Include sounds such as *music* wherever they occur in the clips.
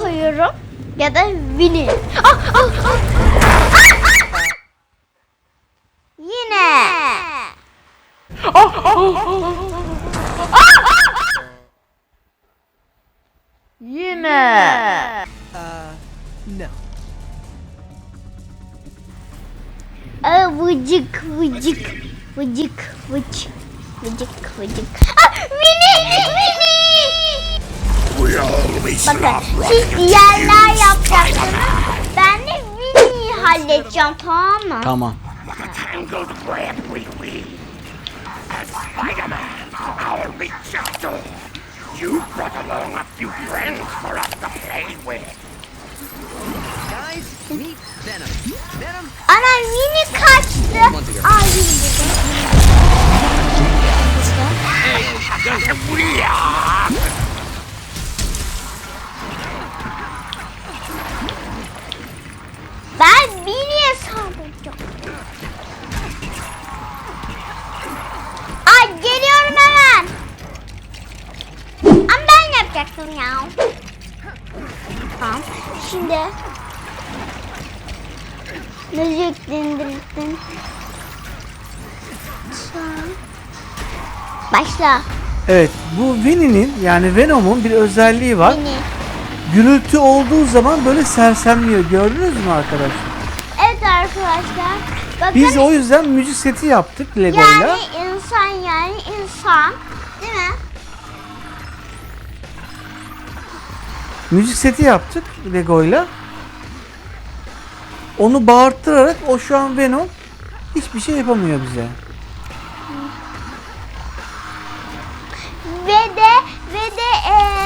diyorum. Ya da Winnie. Ah, ah, ah. Ah, ah. Yine. Yine. No. Aa, vıcık vıcık vıcık vıç vıcık vıcık. Ah, Winnie Winnie. Bakın siz you, yapacaksınız. Ben de Winnie'yi halledeceğim tamam mı? Tamam. You brought along a few friends for us to play with. Guys, meet Venom. Venom, Ana Winnie kaçtı. Winnie We are Ben Winnie'ye saldıracağım. Ay geliyorum hemen. Ama ben yapacaktım ya. Tamam. Şimdi müzik dindirdin. Başla. Evet bu Winnie'nin yani Venom'un bir özelliği var. Winnie. Gürültü olduğu zaman böyle sersemliyor. Gördünüz mü arkadaşlar? Evet arkadaşlar. Bakın Biz o yüzden müzik seti yaptık Lego'yla. yani insan yani insan. Değil mi? Müzik seti yaptık Lego'yla. Onu bağırttırarak o şu an Venom hiçbir şey yapamıyor bize. Ve de ve de e,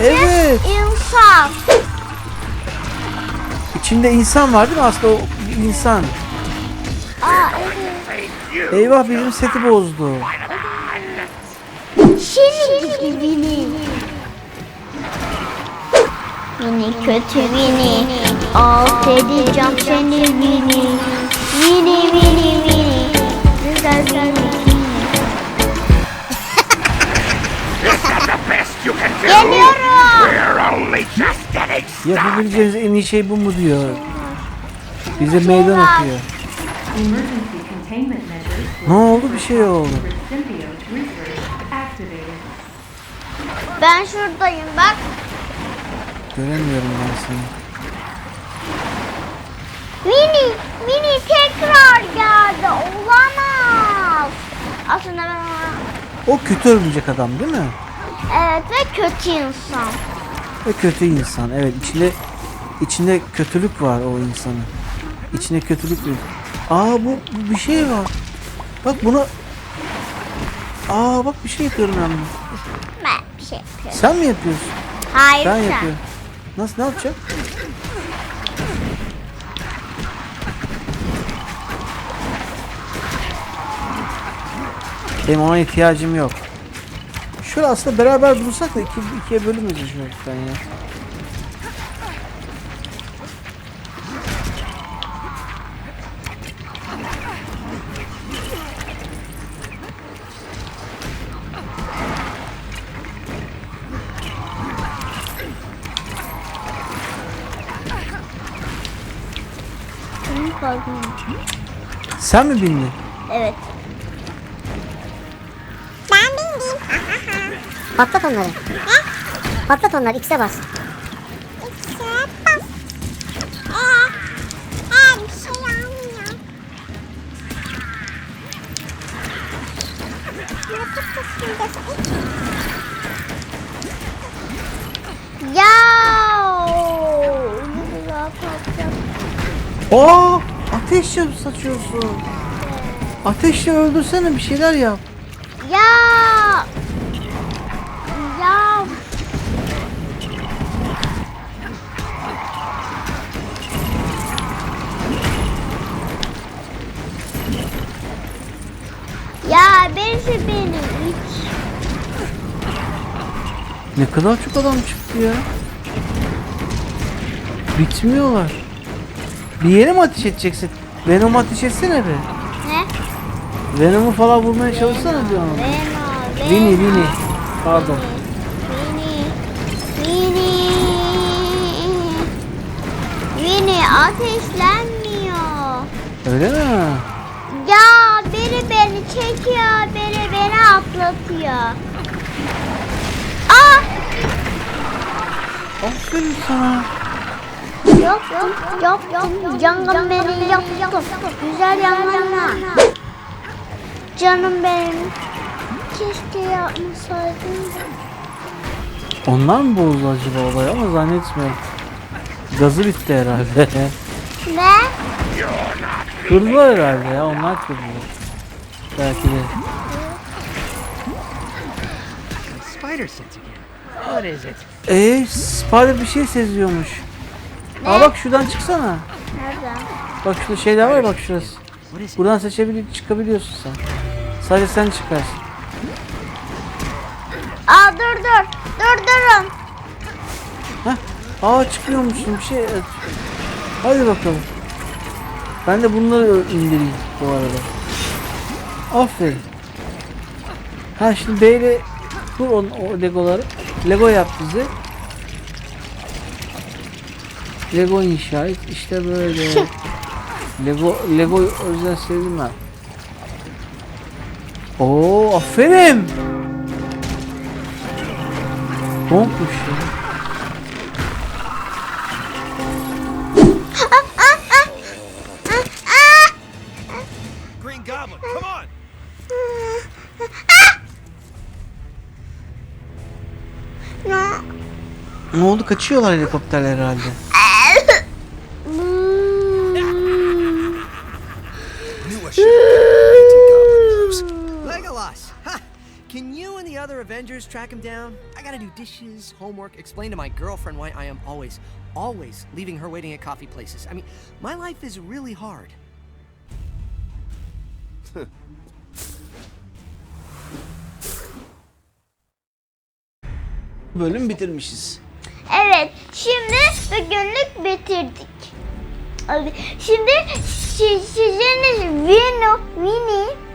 Evet. insan. İçinde insan var değil mi? Aslında o bir insan. Aa evet. Eyvah bizim seti bozdu. Şimdi Winnie. Winnie kötü Winnie. Alt edeceğim seni Winnie. Winnie Winnie Winnie. Güzel do? Geliyorum. Yapabileceğiniz en iyi şey bu mu diyor. Bize meydan okuyor. Ne oldu? Bir şey oldu. Ben şuradayım bak. Göremiyorum ben seni. Winnie, Winnie tekrar geldi. Olamaz. Aslında ben ona... O kötü örümcek adam değil mi? Evet ve kötü insan. Ve kötü insan. Evet içinde içinde kötülük var o insanın. İçine kötülük var. Aa bu, bu bir şey var. Bak bunu Aa bak bir şey yapıyorum ben. Ben bir şey yapıyorum. Sen mi yapıyorsun? Hayır Ben sen. yapıyorum. Nasıl ne yapacak? Benim ona ihtiyacım yok. Şöyle aslında beraber dursak da iki, ikiye bölünmez çocuktan ya. Korkum. Sen mi bindin? Evet. Patlat onları. Patlat onları X'e bas. Ya. Ne güzel patladı. Aa, ateşle saçıyorsun. Ateşle öldürsene bir şeyler yap. Ya. Ya. Ya birisi beni hiç. Ne kadar çok adam çıktı ya. Bitmiyorlar. Bir yere mi ateş edeceksin? Venom ateş etsene be. Ne? Venom'u falan bulmaya çalışsana diyor ona. Venom, Vini, Venom. Vini. Pardon. Vini, Vini. Vini ateşlenmiyor. Öyle mi? Ya biri beni çekiyor, biri beni atlatıyor. Aa! Aferin sana. Yok yok yok yok canım beni yok yok güzel yanlarına. Canım benim. Keşke yapmasaydım. Onlar mı bozdu acaba olayı ama zannetmiyorum. Gazı bitti herhalde. Ne? Kırdılar herhalde ya onlar kırdılar. Belki de. Spider sense again. What is it? Eee Spider bir şey seziyormuş. Aa bak şuradan çıksana. Nereden? Bak şurada şeyler var ya, bak şurası. Buradan seçebilir çıkabiliyorsun sen. Sadece sen çıkarsın. Aa dur dur. Dur durun. Heh. Aa çıkıyormuşsun bir şey. evet. Hadi bakalım. Ben de bunları indireyim bu arada. Aferin. Ha şimdi B ile kur on, o legoları. Lego yap bize. Lego inşa et. İşte böyle. *laughs* Lego Lego o yüzden sevdim ben. Oo aferin. Bonkmuş ya. Green Goblin, come on! Ne oldu? Kaçıyorlar helikopterler herhalde. Other Avengers track him down? I gotta do dishes, homework, explain to my girlfriend why I am always, always leaving her waiting at coffee places. I mean, my life is really hard. *laughs* Bölüm bitirmişiz. Evet, şimdi bugünlük bitirdik. Şimdi si- sizin Vino, Vini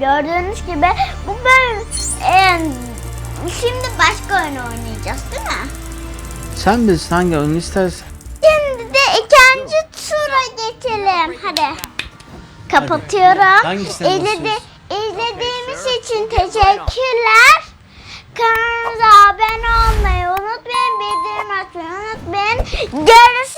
gördüğünüz gibi bu bölüm em, şimdi başka oyun oynayacağız değil mi? Sen bilirsin hangi oyunu istersen. Şimdi de ikinci tura geçelim. Hadi. Kapatıyorum. İzledi, izlediğimiz için teşekkürler. Kanalımıza abone olmayı unutmayın. Bildirim açmayı unutmayın. Görüşürüz.